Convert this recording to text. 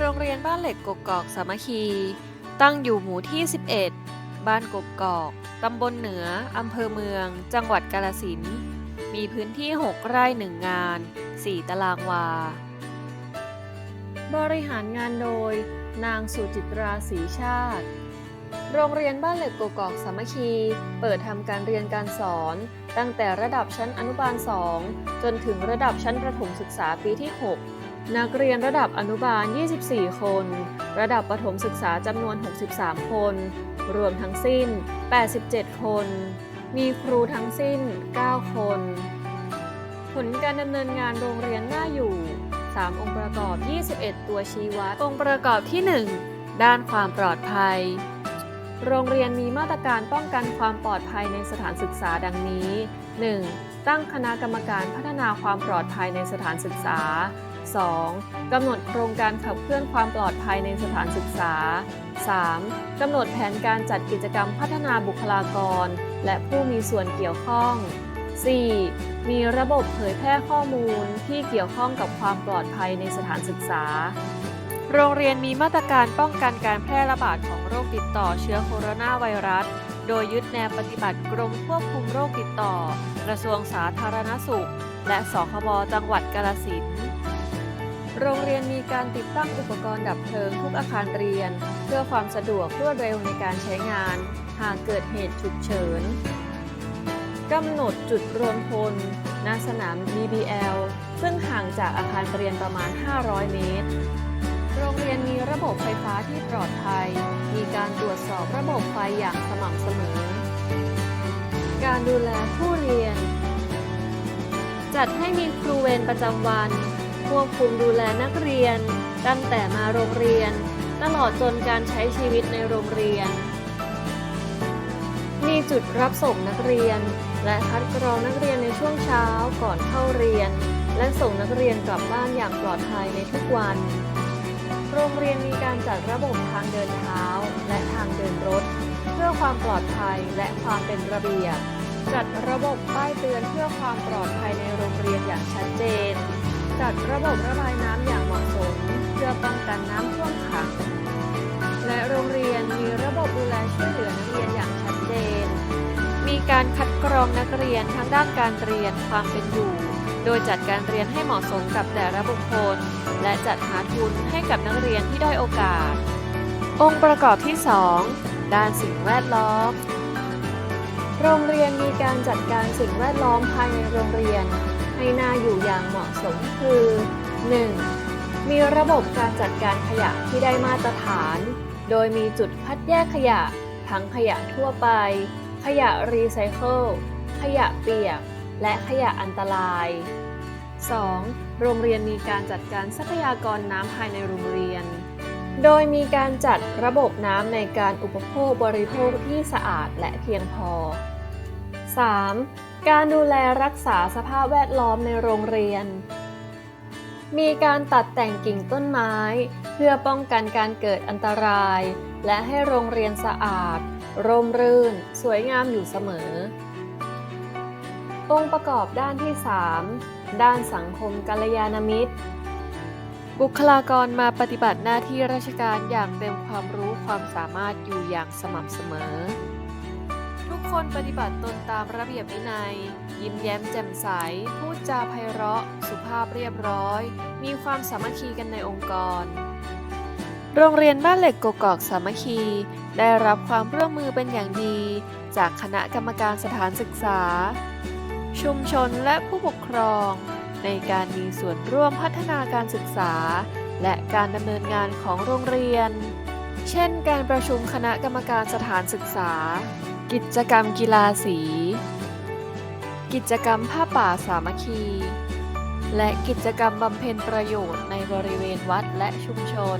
โรงเรียนบ้านเหล็กกกอกสามัคคี ตั้งอยู่หมู่ที่ 11 บ้านกกอก ตำบลเหนือ อำเภอเมือง จังหวัดกาลสิน มีพื้นที่ 6 ไร่หนึ่งงาน 4 ตารางวา บริหารงานโดย นางสุจิตราศรีชาติ โรงเรียนบ้านเหล็กกกอกสามัคคี เปิดทำการเรียนการสอน ตั้งแต่ระดับชั้นอนุบาล 2 จนถึงระดับชั้นประถมศึกษาปีที่ 6 นักเรียนระดับอนุบาล 24 คน ระดับประถมศึกษาจำนวน 63 คน รวมทั้งสิ้น 87 คน มีครูทั้งสิ้น 9 คน ผลการดำเนินงานโรงเรียนน่าอยู่ 3 องค์ประกอบ 21 ตัวชี้วัด องค์ประกอบที่ 1 ด้านความปลอดภัย โรงเรียนมีมาตรการป้องกันความปลอดภัยในสถานศึกษาดังนี้ 1. ตั้งคณะกรรมการพัฒนาความปลอดภัยในสถานศึกษา 2. กำหนดโครงการขับเคลื่อนความปลอดภัยในสถานศึกษา 3. กำหนดแผนการจัดกิจกรรมพัฒนาบุคลากร และผู้มีส่วนเกี่ยวข้อง 4. มีระบบเผยแพร่ข้อมูลที่เกี่ยวข้องกับความปลอดภัยในสถานศึกษา โรงเรียนมีมาตรการป้องกันการแพร่ระบาดของโรคติดต่อเชื้อโคโรนาไวรัส โดยยึดแนวปฏิบัติกรมควบคุมโรคติดต่อ กระทรวงสาธารณสุข และสคบจังหวัดกาฬสิน โรงเรียนมีการติดตั้งอุปกรณ์ดับเพลิงทุกอาคารเรียน เพื่อความสะดวกรวดเร็วในการใช้งาน หากเกิดเหตุฉุกเฉินกำหนดจุดรวมพลณสนาม BBL ซึ่งห่างจากอาคารเรียนประมาณ 500 เมตร โรงเรียนมีระบบไฟฟ้าที่ปลอดภัย มีการตรวจสอบระบบไฟอย่างสม่ำเสมอ การดูแลผู้เรียน จัดให้มีครูเวรประจำวัน ควบคุมดูแลนักเรียน ตั้งแต่มาโรงเรียน ตลอดจนการใช้ชีวิตในโรงเรียน มีจุดรับส่งนักเรียน และคัดกรองนักเรียนในช่วงเช้าก่อนเข้าเรียน และส่งนักเรียนกลับบ้านอย่างปลอดภัยในทุกวัน โรงเรียนมีการจัดระบบทางเดินเท้าและทางเดินรถ เพื่อความปลอดภัยและความเป็นระเบียบจัดระบบป้ายเตือนเพื่อความปลอดภัยในโรงเรียนอย่างชัดเจน จัดระบบระบายน้ำอย่างเหมาะสม เพื่อป้องกันน้ำท่วมขัง และโรงเรียนมีระบบดูแลช่วยเหลือนักเรียนอย่างชัดเจน มีการคัดกรองนักเรียนทั้งด้านการเรียนความเป็นอยู่ โดยจัดการเรียนให้เหมาะสมกับแต่ละบุคคล และจัดหาทุนให้กับนักเรียนที่ด้อยโอกาส องค์ประกอบที่ 2 ด้านสิ่งแวดล้อม โรงเรียนมีการจัดการสิ่งแวดล้อมภายในโรงเรียน ให้น่าอยู่อย่างเหมาะสมคือ 1. มีระบบการจัดการขยะที่ได้มาตรฐาน โดยมีจุดคัดแยกขยะ ทั้งขยะทั่วไป ขยะรีไซเคิล ขยะเปียก และขยะอันตราย 2. โรงเรียนมีการจัดการทรัพยากรน้ำภายในโรงเรียน โดยมีการจัดระบบน้ำในการอุปโภคบริโภคที่สะอาดและเพียงพอ 3. การดูแลรักษาสภาพแวดล้อมในโรงเรียน มีการตัดแต่งกิ่งต้นไม้ เพื่อป้องกันการเกิดอันตราย และให้โรงเรียนสะอาด ร่มรื่น สวยงามอยู่เสมอ องค์ประกอบด้านที่ 3 ด้านสังคมกัลยาณมิตร บุคลากรมาปฏิบัติหน้าที่ราชการอย่างเต็มความรู้ความสามารถอยู่อย่างสม่ำเสมอ ทุกคนปฏิบัติตนตามระเบียบวินัย ยิ้มแย้มแจ่มใส พูดจาไพเราะ สุภาพเรียบร้อย มีความสามัคคีกันในองค์กร โรงเรียนบ้านเหล็กกกอกสามัคคี ได้รับความร่วมมือเป็นอย่างดี จากคณะกรรมการสถานศึกษา ชุมชนและผู้ปกครอง ในการมีส่วนร่วมพัฒนาการศึกษา และการดำเนินงานของโรงเรียน เช่น การประชุมคณะกรรมการสถานศึกษา กิจกรรมกีฬาสี กิจกรรมผ้าป่าสามัคคี และกิจกรรมบำเพ็ญประโยชน์ในบริเวณวัดและชุมชน